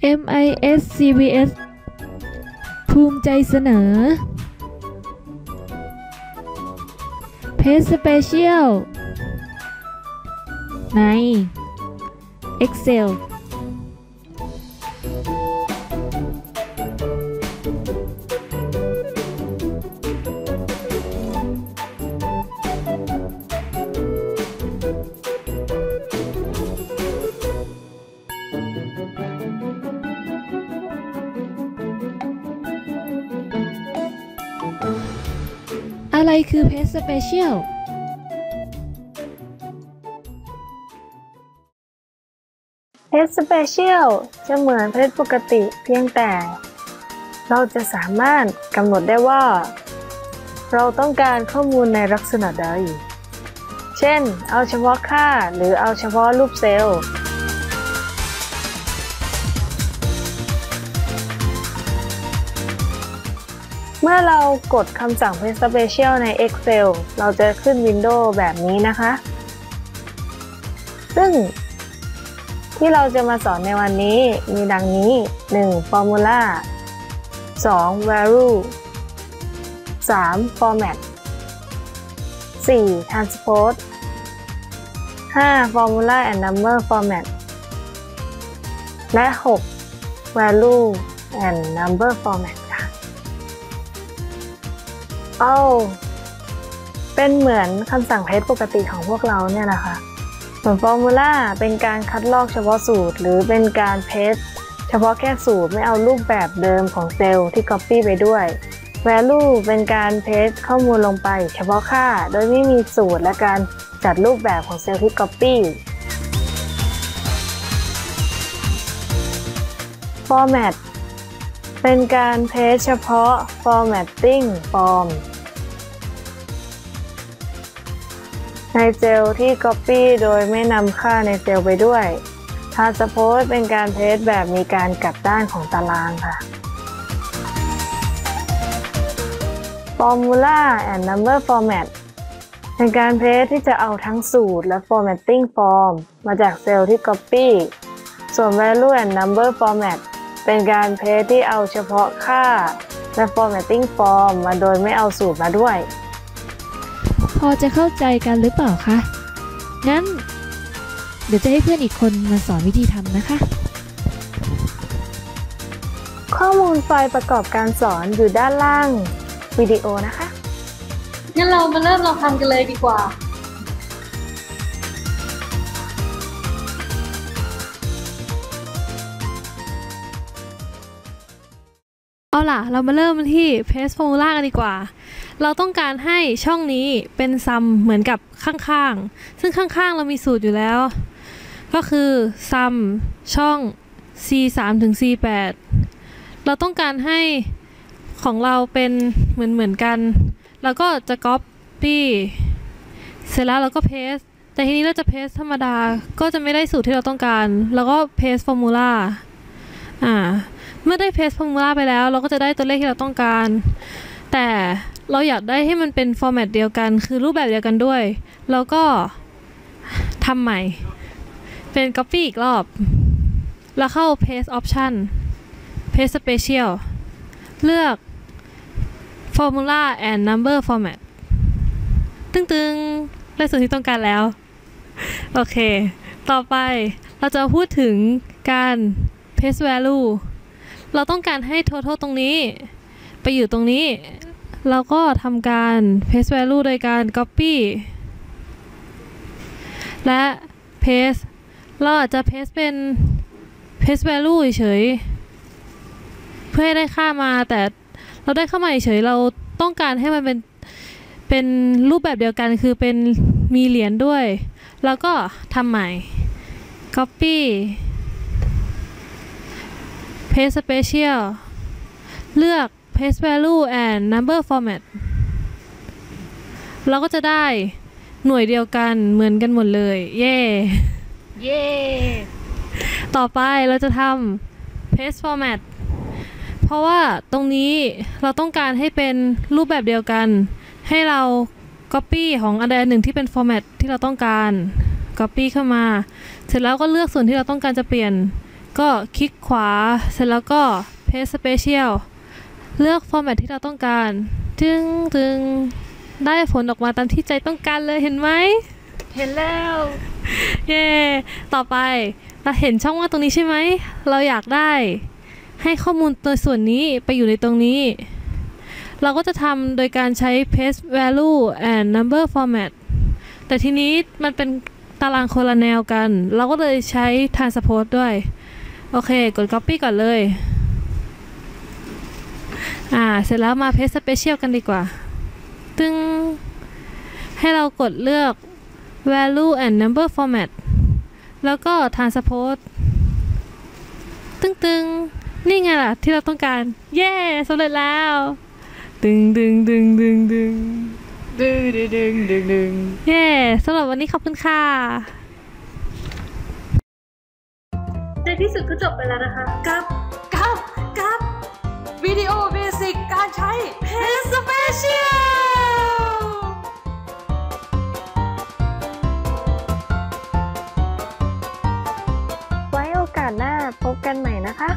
MIS CVS ภูมิใจเสนอ เพจสเปเชียลใน Excel อะไรคือเพจสเปเชียลเพจสเปเชียลจะเหมือนเพจปกติเพียงแต่ เราจะสามารถกำหนดได้ว่า เราต้องการข้อมูลในลักษณะใด เช่น เอาเฉพาะค่าหรือเอาเฉพาะรูปเซลล์ เมื่อเรากดคำสั่ง Paste Special ใน Excel เราจะขึ้นวินโดว์แบบนี้นะคะ ซึ่งที่เราจะมาสอนในวันนี้มีดังนี้ 1. Formula 2. Value 3. Format 4. Transpose 5. Formula and Number Format และ 6. Value and Number Format อาเป็นเหมือนคำสั่งเพจปกติของพวกเราเนี่ยนะคะส่วนฟอร์มูล่าเป็นการคัดลอกเฉพาะสูตร หรือเป็นการเพจเฉพาะแค่สูตรไม่เอารูปแบบเดิมของเซลล์ที่ Copy ไปด้วย Value เป็นการเพจข้อมูลลงไป เฉพาะค่า โดยไม่มีสูตรและการจัดรูปแบบของเซลล์ที่ Copy Format เป็นการเพจเฉพาะ Formatting Form ในเซลที่ Copy โดยไม่นำค่าในเซลไปด้วย Transpose เป็นการเพจแบบมีการกลับด้านของตารางค่ะ Formula and Number Format เป็นการเพจที่จะเอาทั้งสูตรและ Formatting Form มาจากเซลล์ที่ Copy ส่วน Value and Number Format เป็นการเพจที่เอาเฉพาะค่าและ Formatting Form มาโดยไม่เอาสูตรมาด้วย พอจะเข้าใจกันหรือเปล่าคะ งั้น เดี๋ยวจะให้เพื่อนอีกคนมาสอนวิธีทำนะคะ ข้อมูลไฟล์ประกอบการสอนอยู่ด้านล่างวิดีโอนะคะ งั้นเรามาเริ่มลองทำกันเลยดีกว่า เอาล่ะ เรามาเริ่มที่ paste formula กันดีกว่า เราต้องการให้ช่องนี้เป็นซัมเหมือนกับข้างๆ ซึ่งข้างๆ เรามีสูตรอยู่แล้ว ก็คือซัมช่อง c 3ถึง c 8เราต้องการให้ของเราเป็นเหมือนเหมือนกัน แล้วก็จะ copy เสร็จแล้วเราก็ paste แต่ทีนี้เราจะ paste ธรรมดา ก็จะไม่ได้สูตรที่เราต้องการ แล้วก็ paste formula อ่า เมื่อได้ paste formula ไปแล้ว เราก็จะได้ตัวเลขที่เราต้องการ แต่เราอยากได้ให้มันเป็น format เดียวกัน คือรูปแบบเดียวกันด้วย แล้วก็ทำใหม่ เป็น copy อีกรอบ แล้วเข้า paste option paste special เลือก formula and number format ตึงๆได้ส่วนที่ต้องการแล้ว โอเค ต่อไปเราจะพูดถึงการ paste value เราต้องการให้ total ตรงนี้ ไปอยู่ตรงนี้ เราก็ทำการ paste value โดยการ copy และ paste เราอาจจะ paste เป็น paste value เฉยเพื่อให้ได้ค่ามาแต่เราได้เข้ามาเฉยเราต้องการให้มันเป็นเป็นรูปแบบเดียวกันคือเป็นมีเหรียญด้วย แล้วก็ทำใหม่ copy paste special เลือก paste value and number format เราก็จะได้หน่วยเดียวกันเหมือนกันหมดเลย เย่เย้ต่อไปเราจะทำ paste format เพราะว่าตรงนี้เราต้องการให้เป็นรูปแบบเดียวกัน ให้เรา copy ของอันใดอันหนึ่งที่เป็น format ที่เราต้องการ copy เข้ามา เสร็จแล้วก็เลือกส่วนที่เราต้องการจะเปลี่ยน ก็คลิกขวา เสร็จแล้วก็ paste special เลือก format ที่เราต้องการ จึงจึงได้ผลออกมาตามที่ใจต้องการเลยเห็นไหม เห็นแล้ว เย้ต่อไปเราเห็นช่องว่างตรงนี้ใช่ไหม เราอยากได้ ให้ข้อมูลตัวส่วนนี้ไปอยู่ในตรงนี้ เราก็จะทำโดยการใช้ paste value and number format แต่ทีนี้มันเป็นตารางคนละแนวกัน เราก็เลยใช้ transpose ด้วย โอเค กด copy ก่อนเลย อ่า เสร็จแล้วมา paste special กันดีกว่า ตึงให้เรากดเลือก value and number format แล้วก็ transpose ตึงๆนี่ไงล่ะ ที่เราต้องการ เย้สำเร็จแล้ว ดึงดึงดึงดึงดึงดึงดึงดึงดึงดึงเย้สำหรับวันนี้ขอบคุณค่ะ ใน ที่สุดก็จบไปแล้วนะคะ กับ กับ กับวิดีโอเบสิกการใช้เพจสเปเชียลไว้โอกาสหน้าพบกันใหม่นะคะ